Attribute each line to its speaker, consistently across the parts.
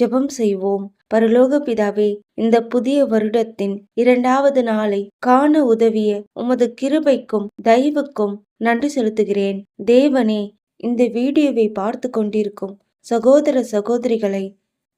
Speaker 1: ஜெபம் செய்வோம். பரலோக பிதாவே இந்த புதிய வருடத்தின் இரண்டாவது நாளை காண உதவிய உமது கிருபைக்கும் தயவுக்கும் நன்றி செலுத்துகிறேன். தேவனே இந்த வீடியோவை பார்த்து கொண்டிருக்கும் சகோதர சகோதரிகளை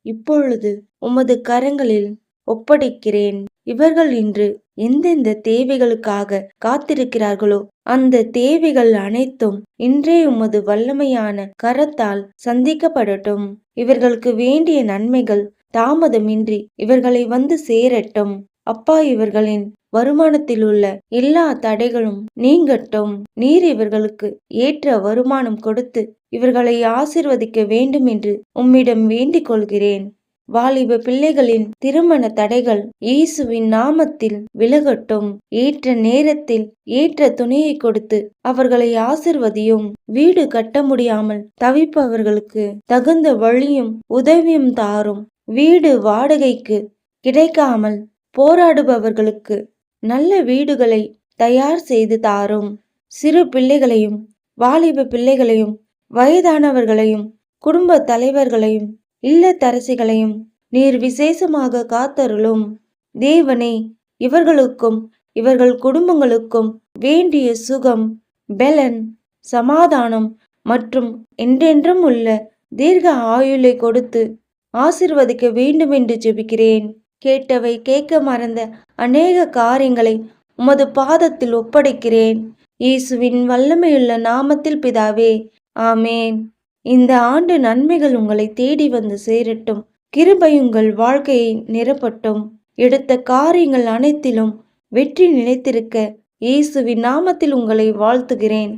Speaker 1: இப்பொழுது உமது கரங்களில் ஒப்படைக்கிறேன். இவர்கள் இன்று எந்தெந்த தேவைகளுக்காக காத்திருக்கிறார்களோ அந்த தேவைகள் அனைத்தும் இன்றே உமது வல்லமையான கரத்தால் சந்திக்கப்படட்டும். இவர்களுக்கு வேண்டிய நன்மைகள் தாமதமின்றி இவர்களை வந்து சேரட்டும். அப்பா இவர்களின் வருமானத்தில் உள்ள எல்லா தடைகளும் நீங்கட்டும். நீர் இவர்களுக்கு ஏற்ற வருமானம் கொடுத்து இவர்களை ஆசிர்வதிக்க வேண்டும் என்று உம்மிடம் வேண்டிக் கொள்கிறேன். வாலிப பிள்ளைகளின் திருமண தடைகள் இயேசுவின் நாமத்தில் விலகட்டும். ஏற்ற நேரத்தில் ஏற்ற துணையை கொடுத்து அவர்களை ஆசிர்வதியும். வீடு கட்ட முடியாமல் தவிப்பவர்களுக்கு தகுந்த வழியும் உதவியும் தாரும். வீடு வாடகைக்கு கிடைக்காமல் போராடுபவர்களுக்கு நல்ல வீடுகளை தயார் செய்து தாரும். சிறு பிள்ளைகளையும் வாலிப பிள்ளைகளையும் வயதானவர்களையும் குடும்ப தலைவர்களையும் இல்லத்தரசிகளையும் நீர் விசேஷமாக காத்தருளும். தேவனே இவர்களுக்கும் இவர்கள் குடும்பங்களுக்கும் வேண்டிய சுகம் பெலன் சமாதானம் மற்றும் என்றென்றும் உள்ள தீர்க்க ஆயுளை கொடுத்து ஆசிர்வதிக்க வேண்டும் என்று ஜெபிக்கிறேன். கேட்டவை கேட்க மறந்த அநேக காரியங்களை உமது பாதத்தில் ஒப்படைக்கிறேன். இயேசுவின் வல்லமையுள்ள நாமத்தில் பிதாவே ஆமேன். இந்த ஆண்டு நன்மைகள் உங்களை தேடி வந்து சேரட்டும். கிருபை உங்கள் வாழ்க்கையை நிரப்பட்டும். எடுத்த காரியங்கள் அனைத்திலும் வெற்றி நிலைத்திருக்க இயேசுவின் நாமத்தில் உங்களை வாழ்த்துகிறேன்.